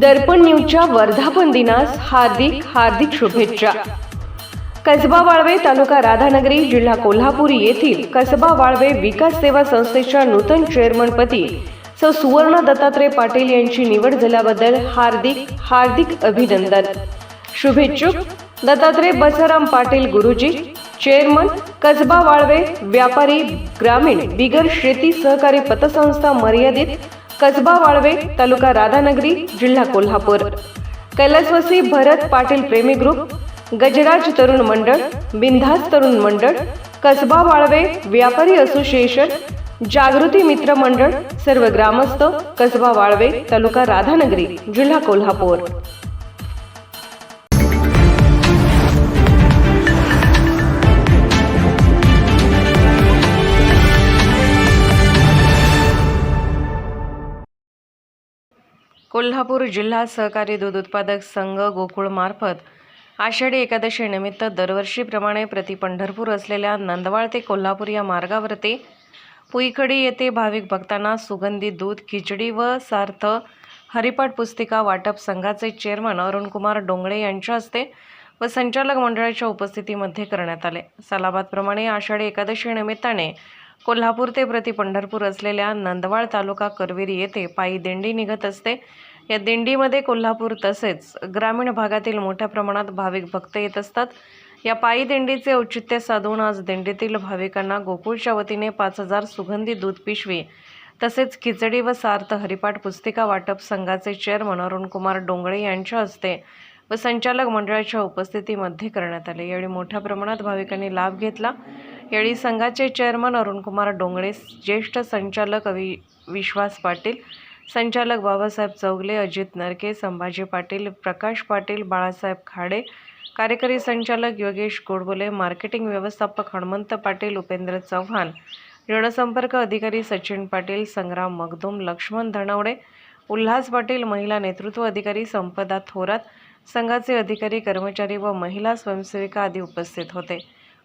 दर्पण न्यूजच्या वर्धापन दिनास हार्दिक हार्दिक शुभेच्छा. कसबा वाळवे तालुका राधानगरी जिल्हा कोल्हापूर येथील कसबा वाळवे विकास सेवा संस्थेच्या नूतन चेअरमनपदी सौ सुवर्ण दत्तात्रय पाटील यांची निवड झाल्याबद्दल हार्दिक हार्दिक अभिनंदन. शुभेच्छुक दत्तात्रय बसाराम पाटील गुरुजी चेअरमन कसबा वाळवे व्यापारी ग्रामीण बिगर शेती सहकारी पतसंस्था मर्यादित कसबा वाळवे तालुका राधानगरी जिल्हा कोल्हापूर. कैलासवासी भरत पाटील प्रेमी ग्रुप गजराज तरुण मंडळ बिंधास तरुण मंडळ कसबा वाळवे व्यापारी असोसिएशन जागृती मित्र मंडळ सर्व ग्रामस्थ कसबा वाळवे तालुका राधानगरी जिल्हा कोल्हापूर. कोल्हापूर जिल्हा सहकारी दूध उत्पादक संघ गोकुळमार्फत आषाढी एकादशीनिमित्त दरवर्षीप्रमाणे प्रति पंढरपूर असलेल्या नंदवाळ ते कोल्हापूर या मार्गावरती पुईखडी येथे भाविक भक्तांना सुगंधी दूध खिचडी व सार्थ हरिपाठ पुस्तिका वाटप संघाचे चेअरमन अरुणकुमार डोंगळे यांच्या हस्ते व संचालक मंडळाच्या उपस्थितीमध्ये करण्यात आले. सालाबादप्रमाणे आषाढी एकादशी निमित्ताने कोल्हापूर ते प्रति पंढरपूर असलेल्या नंदवाळ तालुका करवेरी येथे पायी दिंडी निघत असते. या दिंडीमध्ये कोल्हापूर तसेच ग्रामीण भागातील मोठ्या प्रमाणात भाविक भक्त येत असतात. या पायी दिंडीचे औचित्य साधून आज दिंडीतील भाविकांना गोकुळच्या वतीने पाच हजार सुगंधी दूध पिशवी तसेच खिचडी व सार्थ हरिपाठ पुस्तिका वाटप संघाचे चेअरमन अरुणकुमार डोंगळे यांच्या हस्ते व संचालक मंडळाच्या उपस्थितीमध्ये करण्यात आले. यावेळी मोठ्या प्रमाणात भाविकांनी लाभ घेतला. यावेळी संघाचे चेअरमन अरुणकुमार डोंगळे ज्येष्ठ संचालक अवि विश्वास पाटील संचालक बाबासाहेब चौगले अजित नरके संभाजी पाटील प्रकाश पाटील बाळासाहेब खाडे कार्यकारी संचालक योगेश गोडबोले मार्केटिंग व्यवस्थापक हनुमंत पाटील उपेंद्र चव्हाण जनसंपर्क अधिकारी सचिन पाटील संग्राम मगदूम लक्ष्मण धनवडे उल्हास पाटील महिला नेतृत्व अधिकारी संपदा थोरात संघाचे अधिकारी कर्मचारी व महिला स्वयंसेविका आदी उपस्थित होते.